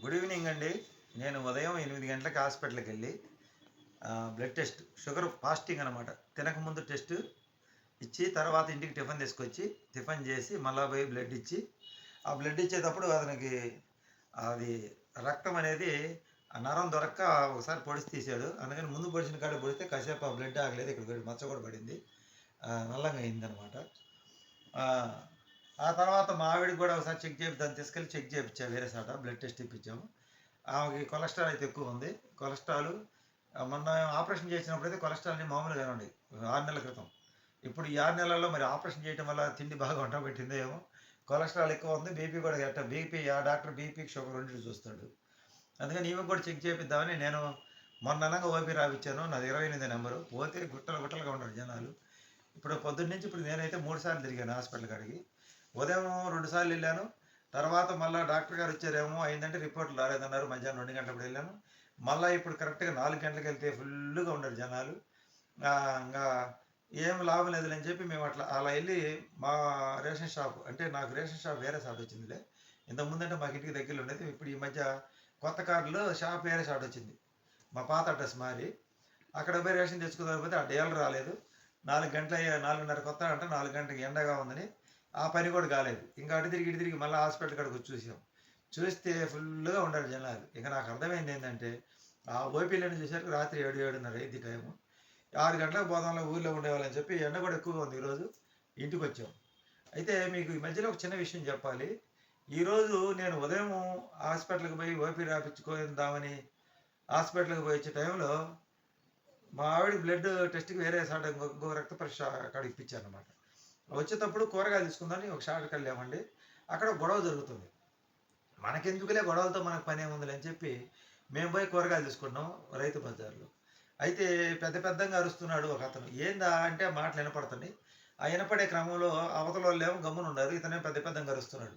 Good evening అండి. నేను ఉదయం ఎనిమిది గంటలకు హాస్పిటల్కి వెళ్ళి బ్లడ్ టెస్ట్ షుగర్ ఫాస్టింగ్ అనమాట తినకముందు టెస్ట్ ఇచ్చి తర్వాత ఇంటికి టిఫిన్ తీసుకొచ్చి టిఫిన్ చేసి మళ్ళా పోయి బ్లడ్ ఇచ్చి ఆ బ్లడ్ ఇచ్చేటప్పుడు అతనికి అది రక్తం అనేది ఆ నరం దొరక్క ఒకసారి పొడిచి తీసాడు. అందుకని ముందు పొడిచిన కాడ పొడితే కాసేపు ఆ బ్లడ్ ఆగలేదు ఇక్కడ మచ్చ కూడా పడింది. నల్లంగా అయిందనమాట ఆ తర్వాత మా ఆవిడకి కూడా ఒకసారి చెక్ చేపి దాన్ని తీసుకెళ్ళి చెక్ చేయించాం వేరే సాట బ్లడ్ టెస్ట్ ఇప్పించాము. ఆమెకి కొలెస్ట్రాల్ అయితే ఎక్కువ ఉంది. కొలెస్ట్రాల్ మొన్న ఆపరేషన్ చేసినప్పుడు అయితే కొలెస్ట్రాల్ని మామూలుగానే ఉండేది ఆరు నెలల క్రితం. ఇప్పుడు ఈ ఆరు నెలల్లో మరి ఆపరేషన్ చేయడం వల్ల తిండి బాగా వంట పెట్టిందో ఏమో. కొలెస్ట్రాల్ ఎక్కువ ఉంది. బీపీ కూడా గట్ట బీపీ ఆ డాక్టర్ బీపీకి షుగర్ రెండు చూస్తాడు. అందుకని ఈమె కూడా చెక్ చేపిద్దామని నేను మొన్న అనగా ఓపీ రావిచ్చాను నాది ఇరవై ఎనిమిది నెంబరు. పోతే గుట్టలు గుట్టలుగా ఉన్నారు జనాలు. ఇప్పుడు పొద్దున్న నుంచి ఇప్పుడు నేనైతే మూడు సార్లు తిరిగాను హాస్పిటల్ కాడికి. ఉదయం రెండు సార్లు వెళ్ళాను. తర్వాత మళ్ళీ డాక్టర్ గారు వచ్చారేమో అయిందంటే రిపోర్ట్లు రాలేదన్నారు. మధ్యాహ్నం రెండు గంటలప్పుడు వెళ్ళాను. మళ్ళీ ఇప్పుడు కరెక్ట్గా నాలుగు గంటలకు వెళ్తే ఫుల్గా ఉన్నారు జనాలు. ఇంకా ఏం లాభం లేదు అని చెప్పి మేము అట్లా అలా వెళ్ళి మా రేషన్ షాప్ అంటే నాకు రేషన్ షాప్ వేరే షాప్ వచ్చిందిలే. ఇంతకుముందంటే మాకు ఇంటికి దగ్గరలో ఉండేది. ఇప్పుడు ఈ మధ్య కొత్త కార్డులో షాప్ వేరే షాప్ వచ్చింది. మా పాత అడ్రస్ మారి అక్కడ పోయి రేషన్ తెచ్చుకుందాం పోతే ఆ డేలు రాలేదు. నాలుగు గంటల నాలుగున్నర కొత్త అంటే నాలుగు గంటలకు ఎండగా ఉందని ఆ పని కూడా కాలేదు. ఇంకా అటు తిరిగి ఇటు తిరిగి మళ్ళీ హాస్పిటల్ కాడికి వచ్చి చూసాం. చూస్తే ఫుల్గా ఉండాలి జనాలు. ఇంకా నాకు అర్థమైంది ఏంటంటే ఆ ఓపీలను చూసేసరికి రాత్రి ఏడు ఏడున్నర అయింది టైము ఆరు గంటలకు పోదాంలో ఊళ్ళో ఉండేవాళ్ళని చెప్పి ఎండ కూడా ఎక్కువగా ఉంది ఈరోజు. ఇంటికి వచ్చాం. అయితే మీకు ఈ మధ్యలో ఒక చిన్న విషయం చెప్పాలి. ఈరోజు నేను ఉదయం హాస్పిటల్కి పోయి ఓపీ రాపించుకుందామని హాస్పిటల్కి పోయి వచ్చే టైంలో మా ఆవిడ బ్లడ్ టెస్ట్కి వేరే సాట ఇంకో రక్త పరీక్ష అక్కడ ఇప్పించాను అనమాట వచ్చేటప్పుడు కూరగాయలు తీసుకుందామని ఒక షార్ట్కి వెళ్ళామండి. అక్కడ గొడవ జరుగుతుంది. మనకెందుకులే గొడవలతో మనకు పని ఏముందిలే అని చెప్పి మేము పోయి కూరగాయలు తీసుకున్నాం రైతు బజార్లో. అయితే పెద్ద పెద్దగా అరుస్తున్నాడు ఒక అతను. ఏందా అంటే మాటలు వినపడుతుంది ఆ వినపడే క్రమంలో అవతల వాళ్ళు ఏమో ఉన్నారు ఇతనే పెద్ద పెద్దగా అరుస్తున్నాడు.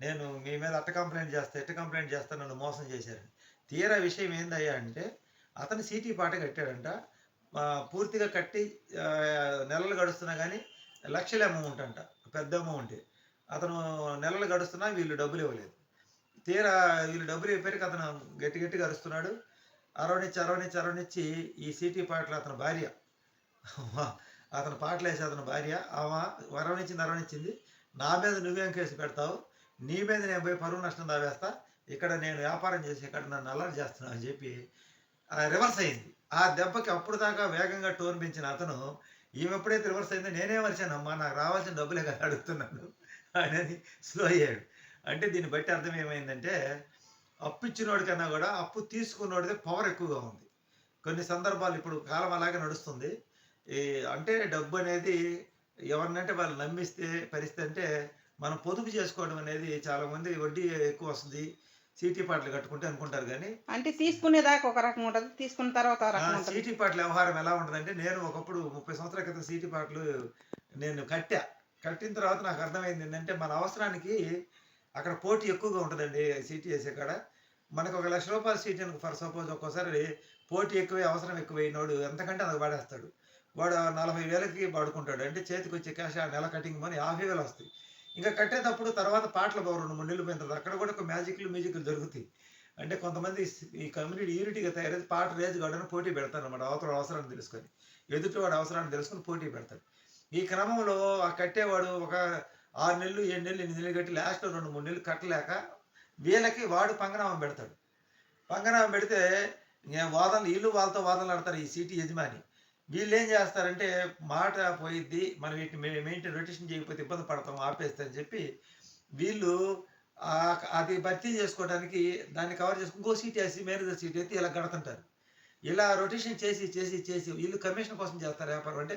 నేను మీ మీద అట్ట కంప్లైంట్ చేస్తా ఎట్ట కంప్లైంట్ చేస్తా నన్ను మోసం చేశారని. తీరా విషయం ఏందయ్యా అంటే అతను సీటీ పాట కట్టాడంట. పూర్తిగా కట్టి నెలలు గడుస్తున్నా కానీ లక్షల అమౌంట్ అంట పెద్ద అమౌంట్. అతను నెలలు గడుస్తున్నా వీళ్ళు డబ్బులు ఇవ్వలేదు. తీరా వీళ్ళు డబ్బులు ఇవ్వరికి అతను గట్టి గట్టిగా అరుస్తున్నాడు. అరవనిచ్చి అరవనిచ్చి అరవనిచ్చి ఈ సిటీ పాటలు అతని భార్య. అతను పాటలు వేసే అతని భార్య. ఆమె వరవనిచ్చింది అరవనిచ్చింది. నా మీద నువ్వేం కేసు పెడతావు? నీ మీద నేను పోయి పరువు నష్టం దావేస్తా. ఇక్కడ నేను వ్యాపారం చేసి ఇక్కడ నన్ను అల్లరి చేస్తున్నావు అని చెప్పి రివర్స్ అయింది. ఆ దెబ్బకి అప్పుడు దాకా వేగంగా టోన్ పెంచిన అతను ఈమె ఎప్పుడైతే రివర్స్ అయిందో నేనే మరిచానమ్మా నాకు రావాల్సిన డబ్బులే కదా అడుగుతున్నాను అని స్లో అయ్యాడు. అంటే దీన్ని బట్టి అర్థం ఏమైందంటే అప్పు ఇచ్చినోడి కన్నా కూడా అప్పు తీసుకున్నోడిదే పవర్ ఎక్కువగా ఉంది. కొన్ని సందర్భాలు ఇప్పుడు కాలం అలాగే నడుస్తుంది. ఈ అంటే డబ్బు అనేది ఎవరినంటే వాళ్ళు నమ్మిస్తే పరిస్థితి అంటే మనం పొదుపు చేసుకోవడం అనేది చాలామంది వడ్డీ ఎక్కువ వస్తుంది. సీటీ పాటలు కట్టుకుంటే అనుకుంటారు కానీ అంటే తీసుకునేదాకా ఒక రకం ఉంటుంది తీసుకున్న తర్వాత సీటీ పాటల వ్యవహారం ఎలా ఉంటుందంటే నేను ఒకప్పుడు ముప్పై సంవత్సరాల క్రితం సీటీ పాటలు నేను కట్టా. కట్టిన తర్వాత నాకు అర్థమైంది ఏంటంటే మన అవసరానికి అక్కడ పోటీ ఎక్కువగా ఉంటుందండి సీటీ వేసే కాడ. మనకు ఒక లక్ష రూపాయల సీట్ అనుకో ఫర్ సపోజ్ ఒక్కోసారి పోటీ ఎక్కువే అవసరం ఎక్కువ అయినోడు ఎంతకంటే అంత వాడేస్తాడు వాడు నలభై వేలకి వాడుకుంటాడు. అంటే చేతికి వచ్చే క్యాష్ ఆ నెల కటింగ్ మనీ యాభై వేలు వస్తాయి. ఇంకా కట్టేటప్పుడు తర్వాత పాటలు బాగు రెండు మూడు నెలలు పోయిన తర్వాత అక్కడ కూడా ఒక మ్యాజిక్లు మ్యూజిక్లు జరుగుతాయి. అంటే కొంతమంది ఈ కమ్యూనిటీ యూనిటీగా తయారైతే పాట రేజ్ కావడానికి పోటీ పెడతారు అనమాట అవతల అవసరాన్ని తెలుసుకొని. ఎదుటివాడు అవసరాన్ని తెలుసుకొని పోటీ పెడతారు. ఈ క్రమంలో ఆ కట్టేవాడు ఒక ఆరు నెలలు ఏడు నెలలు ఎనిమిది నెలలు కట్టి లాస్ట్లో రెండు మూడు నెలలు కట్టలేక వీళ్ళకి వాడు పంగనామం పెడతాడు. పంగనామం పెడితే వాదనలు వీళ్ళు వాళ్ళతో వాదనలు ఆడతారు ఈ సిటీ యజమాని. వీళ్ళు ఏం చేస్తారంటే మాట పోయిద్ది మనం వీటిని మెయింటైన్ రొటేషన్ చేయకపోతే ఇబ్బంది పడతాం ఆపేస్తా అని చెప్పి వీళ్ళు అది భర్తీ చేసుకోవడానికి దాన్ని కవర్ చేసుకుని ఇంకో సీట్ వేసి మేనేజర్ సీట్ ఎత్తి ఇలా గడుతుంటారు. ఇలా రొటేషన్ చేసి చేసి చేసి వీళ్ళు కమిషన్ కోసం చేస్తారు వ్యాపారం. అంటే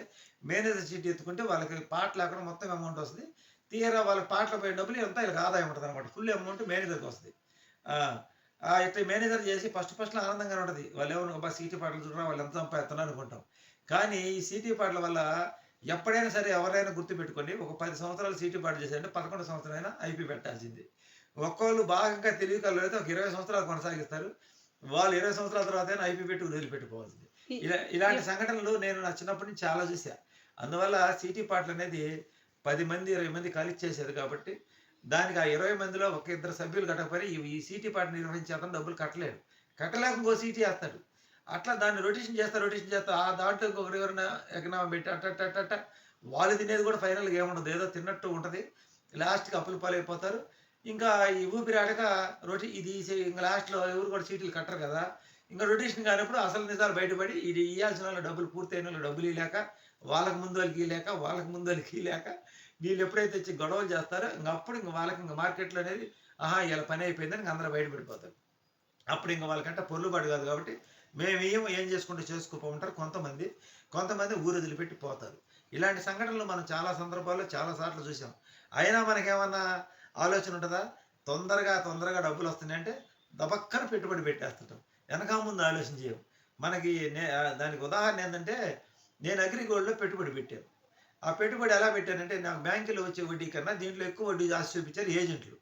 మేనేజర్ సీట్ ఎత్తుకుంటే వాళ్ళకి పాటలు లేకుండా మొత్తం అమౌంట్ వస్తుంది. తీరా వాళ్ళ పాటలు పోయే డబ్బులు ఇదంతా వీళ్ళకి ఆదాయం ఉంటుంది అనమాట ఫుల్ అమౌంట్ మేనేజర్కి వస్తుంది. ఇట్లా మేనేజర్ చేసి ఫస్ట్ ఫస్ట్లో ఆనందంగానే ఉంటుంది. వాళ్ళు ఏమన్నా సీటు పాటలు చూడరా వాళ్ళు ఎంత సంపాదిస్తున్నారు అనుకుంటాం. కానీ ఈ సీటీ పాటల వల్ల ఎప్పుడైనా సరే ఎవరైనా గుర్తుపెట్టుకోండి ఒక పది సంవత్సరాలు సీటీ పాట చేశారంటే పదకొండు సంవత్సరాలైనా ఐపీ పెట్టాల్సింది. ఒక్కోళ్ళు బాగా తెలివి కళ్ళు అయితే ఒక ఇరవై సంవత్సరాలు కొనసాగిస్తారు. వాళ్ళు ఇరవై సంవత్సరాల తర్వాత ఐపీ పెట్టి వదిలిపెట్టుకోవాల్సింది ఇలా ఇలాంటి సంఘటనలు నేను నా చిన్నప్పటి నుంచి చాలా చూసా అందువల్ల సిటీ పాటలు అనేది పది మంది ఇరవై మంది కలిసి చేసేది కాబట్టి దానికి ఆ ఇరవై మందిలో ఒక ఇద్దరు సభ్యులు కట్టకపోయి ఈ- సీటీ పార్టీ నిర్వహించే అతను డబ్బులు కట్టలేడు. కట్టలేక ఇంకో సీటీ వేస్తాడు. అట్లా దాన్ని రొటేషన్ చేస్తా రొటేషన్ చేస్తా. ఆ దాంట్లో ఇంకొకరు ఎవరైనా ఎకనామీ పెట్టి అట్ట అట్ట అట్ట వాళ్ళు తినేది కూడా ఫైనల్గా ఏముండదు. ఏదో తిన్నట్టు ఉంటుంది. లాస్ట్కి అప్పులు పాలైపోతారు. ఇంకా ఈ ఊపిరి ఆడక రొటీ ఇది ఇంకా లాస్ట్లో ఎవరు కూడా సీట్లు కట్టరు కదా. ఇంకా రొటేషన్ కానప్పుడు అసలు నిజాలు బయటపడి ఇది ఇవ్వాల్సిన వాళ్ళు డబ్బులు పూర్తయిన వాళ్ళు డబ్బులు ఇవ్వలేక వాళ్ళకి ముందు వాళ్ళకి లేక వాళ్ళకి ముందు వాళ్ళకి లేక వీళ్ళు ఎప్పుడైతే వచ్చి గొడవలు చేస్తారో ఇంక అప్పుడు ఇంకా వాళ్ళకి ఇంకా మార్కెట్లో అనేది ఆహా ఇలా పని అయిపోయిందని ఇంక అందరూ బయటపడిపోతారు. అప్పుడు ఇంకా వాళ్ళకంటే పొల్లుబాటు కాదు కాబట్టి మేమేం ఏం చేసుకుంటే చేసుకుంటూ చేసుకోపోమంటారు? కొంతమంది కొంతమంది ఊరు వదిలిపెట్టి పోతారు. ఇలాంటి సంఘటనలు మనం చాలా సందర్భాల్లో చాలా సార్లు చూసాం అయినా మనకేమన్నా ఆలోచన ఉంటుందా? తొందరగా తొందరగా డబ్బులు వస్తున్నాయంటే దబక్కన పెట్టుబడి పెట్టేస్తుంటాం. వెనక ముందు ఆలోచన చేయం. మనకి నే దానికి ఉదాహరణ ఏంటంటే నేను అగ్రిగోల్డ్లో పెట్టుబడి పెట్టాను. ఆ పెట్టుబడి ఎలా పెట్టానంటే నాకు బ్యాంకులో వచ్చే వడ్డీ కన్నా దీంట్లో ఎక్కువ వడ్డీ జాస్తి చూపించారు ఏజెంట్లు.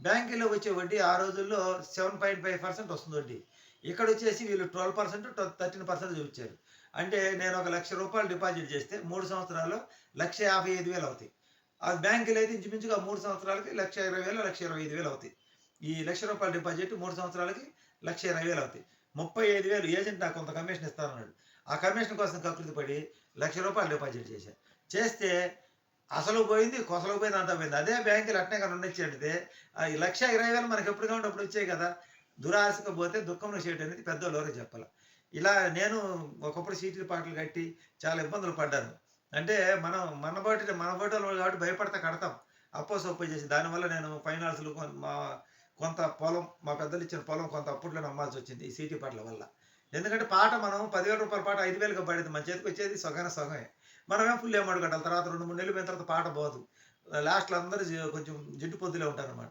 బ్యాంకులో వచ్చే వడ్డీ ఆ రోజుల్లో సెవెన్ పాయింట్ ఫైవ్ పర్సెంట్ వస్తుంది వడ్డీ. ఇక్కడ వచ్చేసి వీళ్ళు ట్వెల్వ్ పర్సెంట్ థర్టీన్ పర్సెంట్ చూపించారు. అంటే నేను ఒక లక్ష రూపాయలు డిపాజిట్ చేస్తే మూడు సంవత్సరాలు లక్ష యాభై ఐదు వేలు అవుతాయి. ఆ బ్యాంకులో అయితే ఇంచుమించుగా మూడు సంవత్సరాలకి లక్ష ఇరవై వేలు లక్ష ఇరవై ఐదు వేలు అవుతాయి. ఈ లక్ష రూపాయల డిపాజిట్ మూడు సంవత్సరాలకి లక్ష ఇరవై వేలు అవుతాయి. ముప్పై ఐదు వేలు ఏజెంట్ నాకు కొంత కమిషన్ ఇస్తానన్నాడు. ఆ కమిషన్ కోసం కకృతి పడి లక్ష రూపాయలు డిపాజిట్ చేశాను చేస్తే అసలు పోయింది కొసలు పోయింది అంతా పోయింది. అదే బ్యాంకులు అట్నే కానీ ఉండొచ్చేటితే ఈ లక్ష ఇరవై వేలు మనకి ఎప్పుడు కావాలంటే అప్పుడు వచ్చాయి కదా. దురాశకు పోతే దుఃఖంలో చేయటం అనేది పెద్దోళ్ళు చెప్పాలి. ఇలా నేను ఒకప్పుడు సీట్లు పాటలు కట్టి చాలా ఇబ్బందులు పడ్డాను. అంటే మనం మన బట్టి మన బట్టలు కాబట్టి భయపడతా కడతాం. అప్పో సొప్ప చేసి దానివల్ల నేను ఫైనాన్స్లు మా కొంత పొలం మా పెద్దలు ఇచ్చిన పొలం కొంత అప్పట్లో నమ్మాల్సి వచ్చింది ఈ సీటీ పాటల వల్ల. ఎందుకంటే పాట మనం పదివేల రూపాయల పాట ఐదు వేలకు పడేది మన చేతికి వచ్చేది సగన సగమే. మనమే ఫుల్ ఏమడుకుంటాం కట్టాలి తర్వాత రెండు మూడు నెలలు పోయిన తర్వాత పాట పోదు. లాస్ట్లో అందరూ కొంచెం జిడ్డు పొద్దులే ఉంటారనమాట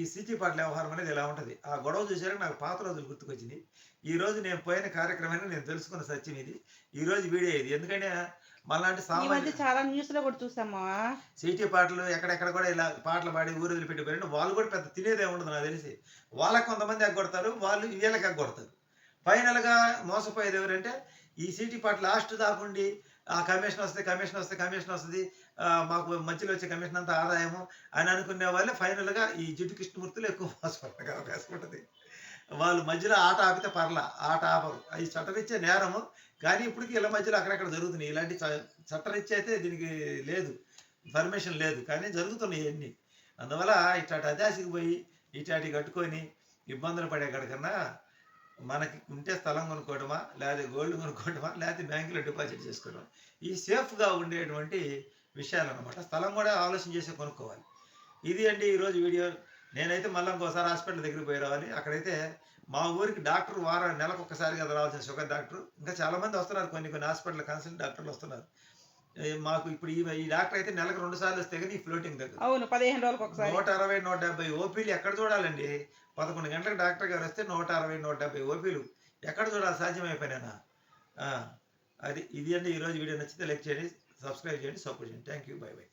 ఈ సిటీ పాటల వ్యవహారం అనేది ఇలా ఉంటుంది. ఆ గొడవ చూసాక నాకు పాత రోజులు గుర్తుకొచ్చినాయి. ఈ రోజు నేను పోయిన కార్యక్రమాన్ని నేను తెలుసుకున్న సత్యం ఇది. ఈ రోజు వీడియో ఇది. ఎందుకంటే మధ్య సామాన్య చాలా న్యూస్లో కూడా చూసామా సిటీ పాటలు ఎక్కడెక్కడ కూడా ఇలా పాటలు పాడి ఊరు వదిలిపెట్టి పోయిన వాళ్ళు కూడా పెద్ద తినేదే ఉండదు నాకు తెలిసి. వాళ్ళకి కొంతమంది ఎగ్గొడతారు వాళ్ళు వీళ్ళకి ఎగ్గొడతారు ఫైనల్గా మోసపోయేది ఎవరంటే ఈ సిటీ పాట లాస్ట్ దాకుండి ఆ కమిషన్ వస్తే కమిషన్ వస్తే కమిషన్ వస్తుంది. మాకు మధ్యలో వచ్చే కమిషన్ అంతా ఆదాయము అని అనుకునే వాళ్ళే ఫైనల్గా ఈ జిడ్డు కృష్ణమూర్తులు ఎక్కువ మోసపడడానికి అవకాశం ఉంటుంది. వాళ్ళు మధ్యలో ఆట ఆపితే పర్ల ఆట ఆపరు. అది చట్టరిచ్చే నేరము. కానీ ఇప్పటికీ ఇలా మధ్యలో అక్కడక్కడ జరుగుతున్నాయి. ఇలాంటి చ- అయితే దీనికి లేదు. పర్మిషన్ లేదు. కానీ జరుగుతున్నాయి ఇవన్నీ అందువల్ల ఇట్లాంటి అదాసికి పోయి ఇట్లాంటి కట్టుకొని ఇబ్బందులు పడే కన్నా మనకి ఉంటే స్థలం కొనుక్కోవటమా లేదా గోల్డ్ కొనుక్కోవటమా లేకపోతే బ్యాంకులో డిపాజిట్ చేసుకోవడం ఈ సేఫ్గా ఉండేటువంటి విషయాలు అనమాట స్థలం కూడా ఆలోచన చేసి కొనుక్కోవాలి. ఇది అండి ఈరోజు వీడియో? నేనైతే మళ్ళీ ఇంకోసారి హాస్పిటల్ దగ్గరికి పోయి రావాలి. అక్కడైతే మా ఊరికి డాక్టర్ వారం నెలకు ఒక్కసారి కదా రావాల్సిన షుగర్ డాక్టర్. ఇంకా చాలామంది వస్తున్నారు కొన్ని కొన్ని హాస్పిటల్ కన్సల్ట్ డాక్టర్లు వస్తున్నారు. మాకు ఇప్పుడు ఈ డాక్టర్ అయితే నెలకు రెండు సార్లు వస్తే కానీ ఈ ఫ్లోటింగ్ దగ్గర అవును పదిహేను రోజులకు ఒకసారి. నూట అరవై నూట డెబ్బై ఓపీలు ఎక్కడ చూడాలండి? పదకొండు గంటలకు డాక్టర్ గారు వస్తే నూట అరవై నూట డెబ్బై ఓపీలు ఎక్కడ చూడాలి? సాధ్యమైపోయినా అది ఇది అండి. ఈరోజు వీడియో నచ్చితే లైక్ చేయండి సబ్స్క్రైబ్ చేయండి సపోర్ట్ చేయండి. Thank you by by